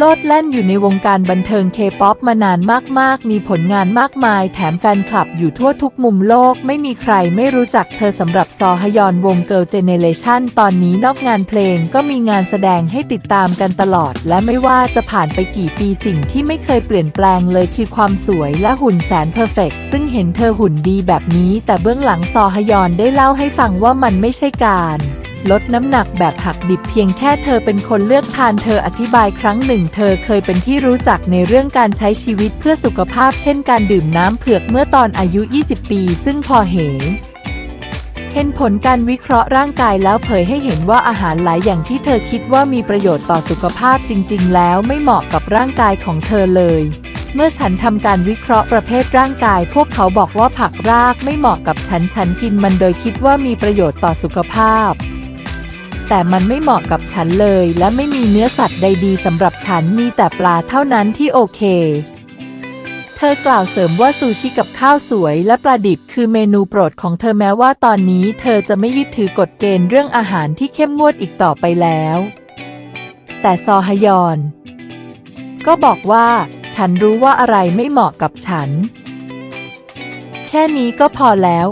โลดแล่นอยู่ในวงการบันเทิงเคป๊อปมานานมากๆ มีผลงานมากมาย แถมแฟนคลับอยู่ทั่วทุกมุมโลก ไม่มีใครไม่รู้จักเธอสำหรับซอฮยอนวงเกิร์ลเจเนเรชันตอนนี้นอกงานเพลงก็มีงานแสดงให้ติดตามกันตลอด และไม่ว่าจะผ่านไปกี่ปีสิ่งที่ไม่เคยเปลี่ยนแปลงเลยคือความสวยและหุ่นแสนเพอร์เฟกต์ซึ่งเห็นเธอหุ่นดีแบบนี้ แต่เบื้องหลังซอฮยอนได้เล่าให้ฟังว่ามันไม่ใช่การ ลดน้ำหนักแบบหักดิบเพียงแค่เธอเป็นคนเลือกทานเธออธิบายครั้งหนึ่ง เธอเคยเป็นที่รู้จักในเรื่องการใช้ชีวิตเพื่อสุขภาพ เช่นการดื่มน้ำเผือกเมื่อตอนอายุ 20 ปี ซึ่งพอเหเห็นผลการวิเคราะห์ร่างกายแล้วเผยให้เห็นว่าอาหารหลายอย่างที่เธอคิดว่ามีประโยชน์ต่อสุขภาพจริง ๆ แล้วไม่เหมาะกับร่างกายของเธอเลย เมื่อฉันทำการวิเคราะห์ประเภทร่างกาย พวกเขาบอกว่าผักรากไม่เหมาะกับฉัน ฉันกินมันโดยคิดว่ามีประโยชน์ต่อสุขภาพ แต่มันไม่เหมาะกับฉันเลย และไม่มีเนื้อสัตว์ใดดีสำหรับฉันมีแต่ปลาเท่านั้นที่โอเค เธอกล่าวเสริมว่าซูชิกับข้าวสวยและปลาดิบคือเมนูโปรดของเธอแม้ว่าตอนนี้เธอจะไม่ยึดถือกฎเกณฑ์เรื่องอาหารที่เข้มงวดอีกต่อไปแล้ว แต่ซอฮยอน ก็บอกว่า ฉันรู้ว่าอะไรไม่เหมาะกับฉัน แค่นี้ก็พอแล้ว